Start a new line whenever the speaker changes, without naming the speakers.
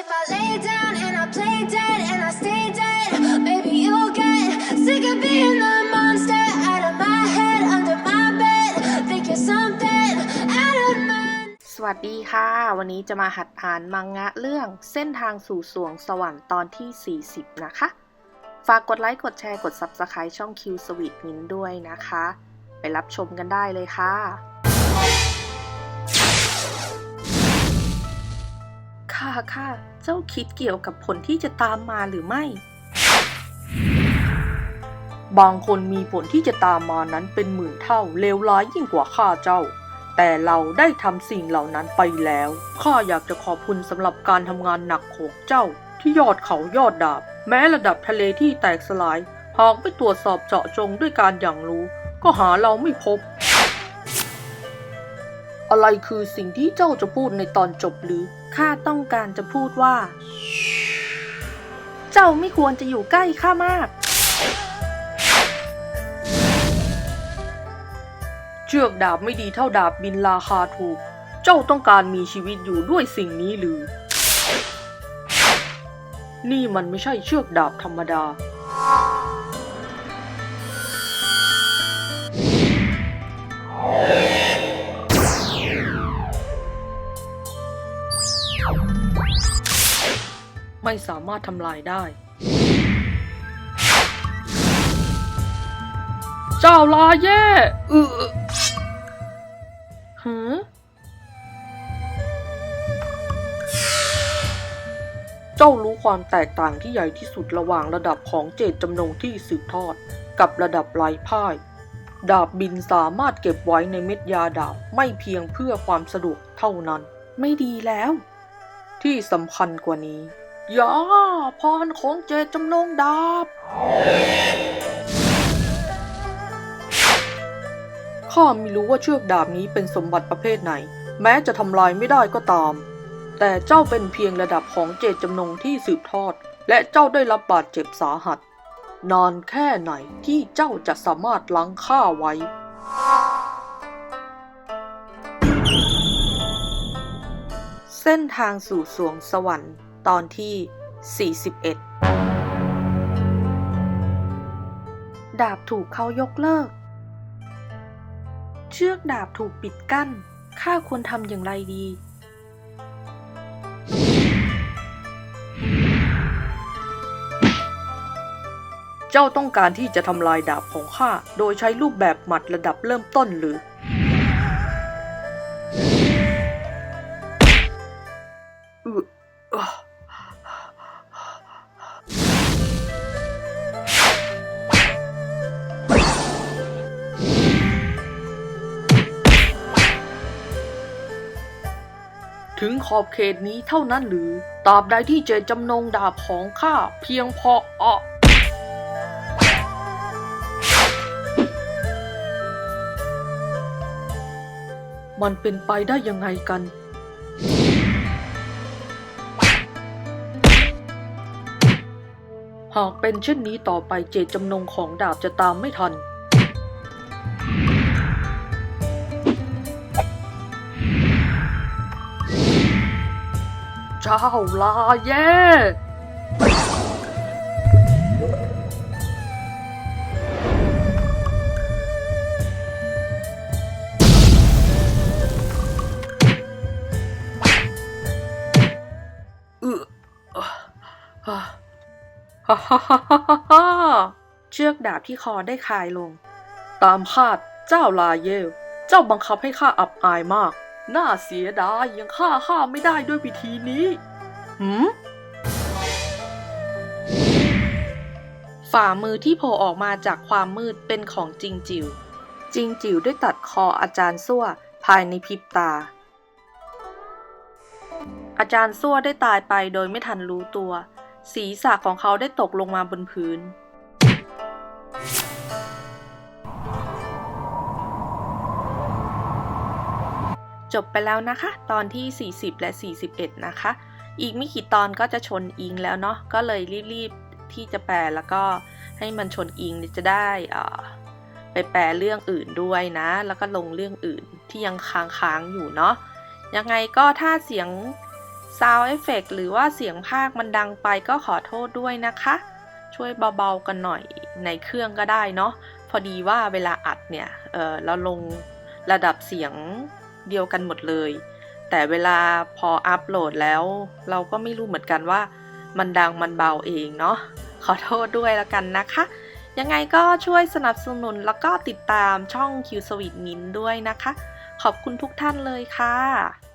If I lay down and I play dead and I stay dead, maybe you'll get sick of being the monster out of my head, under my bed. Think you're something out of mind.
สวัสดีค่ะ วันนี้จะมาหัดอ่านมังงะเรื่อง เส้นทางสู่สวงสวรรค์ตอนที่ 40 นะคะ ฝากกดไลค์กดแชร์กด Subscribe ช่อง Q Sweet Min ด้วยนะคะ ไปรับชมกันได้เลยค่ะ ค่ะค่ะเจ้าคิดเกี่ยวกับผลที่จะตามมาหรือไม่ บางคนมีผลที่จะตามมานั้นเป็นหมื่นเท่าเลวร้ายยิ่งกว่าข้าเจ้า แต่เราได้ทำสิ่งเหล่านั้นไปแล้วข้าอยากจะขอบคุณสำหรับการทำงานหนักของเจ้า ที่ยอดเขายอดดาบ แม้ระดับทะเลที่แตกสลายหากไม่ตรวจสอบเจาะจงด้วยการอย่างรู้ ก็หาเราไม่พบ อะไรคือสิ่งที่เจ้าจะพูดในตอนจบหรือ ข้าต้องการจะพูดว่า เจ้าไม่ควรจะอยู่ใกล้ข้ามาก เชือกดาบไม่ดีเท่าดาบบินราคาถูก เจ้าต้องการมีชีวิตอยู่ด้วยสิ่งนี้หรือ นี่มันไม่ใช่เชือกดาบธรรมดา ไม่สามารถทำลายได้ เจ้าลาเย่เออหือเจ้ารู้ความแตกต่างที่ใหญ่ที่สุดระหว่างระดับของเจตจำนงที่สืบทอด กับระดับไร้พ่ายดาบบินสามารถเก็บไว้ในเม็ดยาดาบไม่เพียงเพื่อความสะดวกเท่านั้น ไม่ดีแล้ว ที่สำคัญกว่านี้ ยาพรของเจตจำนงดาบ ข้าไม่รู้ว่าเชือกดาบนี้เป็นสมบัติประเภทไหน แม้จะทำลายไม่ได้ก็ตาม แต่เจ้าเป็นเพียงระดับของเจตจำนงที่สืบทอด และเจ้าได้รับบาดเจ็บสาหัส นานแค่ไหนที่เจ้าจะสามารถล้างข้าไว้ เส้นทางสู่สวงสวรรค์ ตอนที่ 41 ดาบถูกเขายกเลิก เชือกดาบถูกปิดกั้น ข้าควรทำอย่างไรดี เจ้าต้องการที่จะทำลายดาบของข้า โดยใช้รูปแบบหมัดระดับเริ่มต้นหรือ ถึงขอบเขตนี้เท่านั้นหรือตราบใดที่เจตจำนงดาบของข้าเพียงพออะมันเป็นไปได้ยังไงกัน หากเป็นเช่นนี้ต่อไปเจตจำนงของดาบจะตามไม่ทัน เจ้าลาเย่เอ่อฮ่าฮ่าฮ่าฮ่าฮ่าเชือกดาบที่คอได้คลายลง ตามคาดเจ้าลาเยล เจ้าบังคับให้ข้าอับอายมาก น่าเสียดายยังฆ่าข้าไม่ได้ด้วยวิธีนี้ หืม ฝ่ามือที่โผล่ออกมาจากความมืดเป็นของจริงจิวจริงจิวได้ตัดคออาจารย์ซั่วภายในพริบตา อาจารย์ซั่วได้ตายไปโดยไม่ทันรู้ตัว ศีรษะของเขาได้ตกลงมาบนพื้น จบไปแล้วนะคะ ตอนที่ 40 และ 41 นะคะ อีกไม่กี่ตอนก็จะชนอิงแล้วเนาะก็เลยรีบๆที่จะแปลแล้วก็ให้มันชนอิงจะได้อ่อไปแปลเรื่องอื่นด้วยนะ แล้วก็ลงเรื่องอื่นที่ยังค้างๆอยู่เนาะยังไงก็ถ้าเสียงซาวเอฟเฟกหรือว่าเสียงภาคมันดังไปก็ขอโทษด้วยนะคะ ช่วยเบาๆกันหน่อยในเครื่องก็ได้เนาะพอดีว่าเวลาอัดเนี่ยเออเราลงระดับเสียง เดียวกันหมดเลย แต่เวลาพออัปโหลดแล้ว เราก็ไม่รู้เหมือนกันว่า มันดังมันเบาเองเนาะขอโทษด้วยแล้วกันนะคะ ยังไงก็ช่วยสนับสนุนแล้วก็ติดตามช่อง Q Sweet Mint ด้วยนะคะ ขอบคุณทุกท่านเลยค่ะ